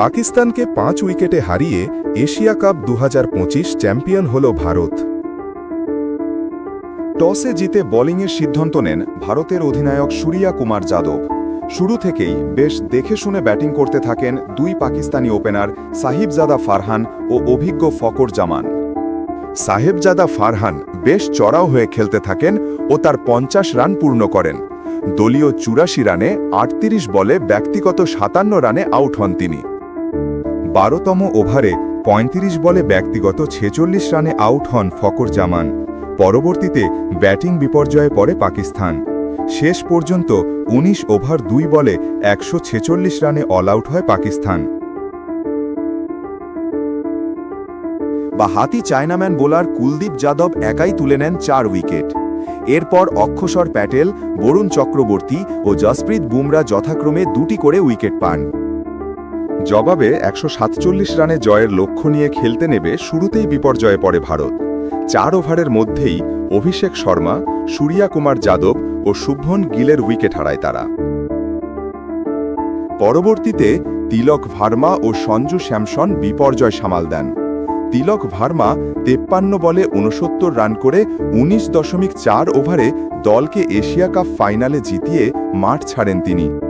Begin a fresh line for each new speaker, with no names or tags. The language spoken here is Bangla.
পাকিস্তানকে পাঁচ উইকেটে হারিয়ে এশিয়া কাপ দু হাজার পঁচিশ চ্যাম্পিয়ন হল ভারত।
টসে জিতে বোলিংয়ের সিদ্ধান্ত নেন ভারতের অধিনায়ক সূর্যা কুমার যাদব। শুরু থেকেই বেশ দেখে শুনে ব্যাটিং করতে থাকেন দুই পাকিস্তানি ওপেনার সাহিবজাদা ফারহান ও অভিজ্ঞ ফকর জামান।
সাহেবজাদা ফারহান বেশ চড়াও হয়ে খেলতে থাকেন ও তার পঞ্চাশ রান পূর্ণ করেন। দলীয় চুরাশি রানে আটত্রিশ বলে ব্যক্তিগত সাতান্ন রানে আউট হন তিনি। বারোতম ওভারে ৩৫ বলে ব্যক্তিগত ছেচল্লিশ রানে আউট হন ফকর জামান। পরবর্তীতে ব্যাটিং বিপর্যয়ে পড়ে পাকিস্তান। শেষ পর্যন্ত ১৯ ওভার দুই বলে একশো ছেচল্লিশ রানে অল আউট হয় পাকিস্তান।
বা হাতি চায়নাম্যান বোলার কুলদীপ যাদব একাই তুলে নেন চার উইকেট। এরপর অক্ষসর প্যাটেল, বরুণ চক্রবর্তী ও জসপ্রীত বুমরা যথাক্রমে দুটি করে উইকেট পান।
জবাবে একশো সাতচল্লিশ রানে জয়ের লক্ষ্য নিয়ে খেলতে নেবে শুরুতেই বিপর্যয়ে পড়ে ভারত। চার ওভারের মধ্যেই অভিষেক শর্মা, সূর্যা কুমার যাদব ও শুভন গিলের উইকেট হারায় তারা। পরবর্তীতে তিলক ভার্মা ও সঞ্জু স্যামসন বিপর্যয় সামাল দেন। তিলক ভার্মা তেপ্পান্ন বলে উনসত্তর রান করে ১৯ দশমিক চার ওভারে দলকে এশিয়া কাপ ফাইনালে জিতিয়ে মাঠ ছাড়েন তিনি।